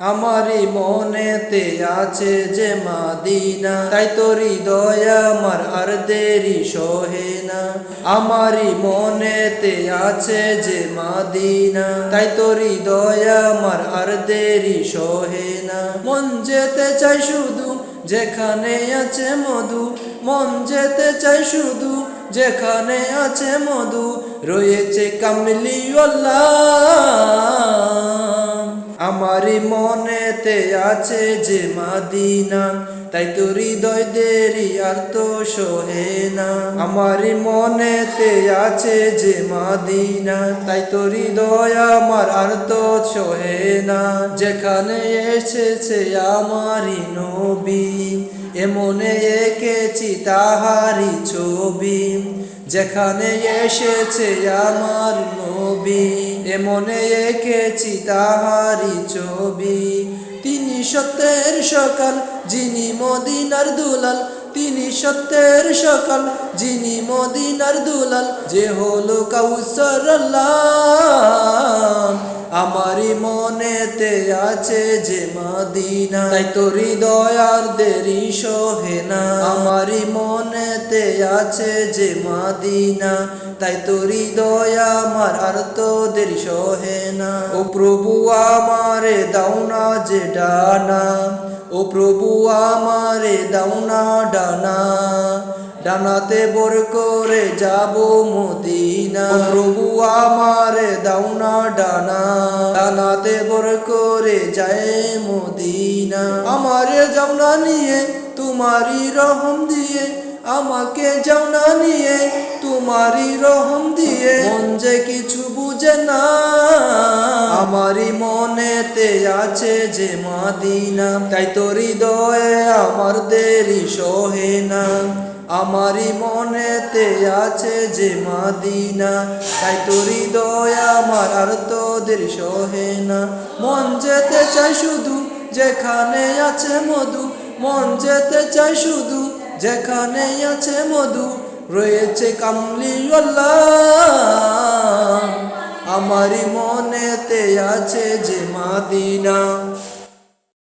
আমারই মনেতে আছে যে মাদিনা। তাই তো হৃদয় আমার আর দেরি সহে না। আমারই মনেতে আছে যে মাদিনা। তাই তো হৃদয় আমার আর দেরি সহে না। মন যেতে চাই শুধু যেখানে আছে মধু। মন যেতে চাই শুধু যেখানে আছে মধু। রয়েছে কামলিওয়াল্লাহ আমারই মনেতে আছে যে মাদিনা, তাই তো হৃদয় দেরি আর তো সহে না। আমার মনেতে আছে যে মাদিনা, তাই তো হৃদয় আমার আর তো সহে না। যেখানে এসেছে আমারই নবী এমনে এঁকেছি তাহারি ছবি, যেখানে এসেছে আমার নবী। এমনে এঁকেছি তাহারি ছবি, তিনি সত্যের সকাল, যিনি মদিনার দুলাল। তিনি সত্যের সকাল, যিনি মদিনার দুলাল। যে হলো কাউসার আল্লাহ। আছে যে মাদিনা। তাই তো হৃদয় আর দেরি সহে না। আমারই মনেতে আছে যে মাদিনা। তাই তো হৃদয় আমার আর তো দেরি সহে না। ও প্রভু আমারে দাও না যে ডানা। ও প্রভু আমারে দাও না ডানা। ডানাতে বর করে যাব মদিনা। প্রভু আমারে দাও না ডানা। ডানাতে বর করে যায় মদিনা। আমারে যাও নিয়ে, তোমারই রহম দিয়ে। আমাকে যাও নিয়ে, তোমারই রহম দিয়ে। মন যে কিছু বুঝে না, আমারই মনেতে আছে যে মাদিনা। তাই তো হৃদয়ে আমার দেরি সহে না। আমারই মনেতে আছে যে মাদিনা, তাই তো হৃদয় আমার আর তোদের সহে না। মন যেতে চাই শুধু যেখানে আছে মধু, মন যেতে চাই শুধু যেখানে আছে মধু, রয়েছে কামলিওয়াল্লাহ আমারই মনেতে আছে যে মাদিনা।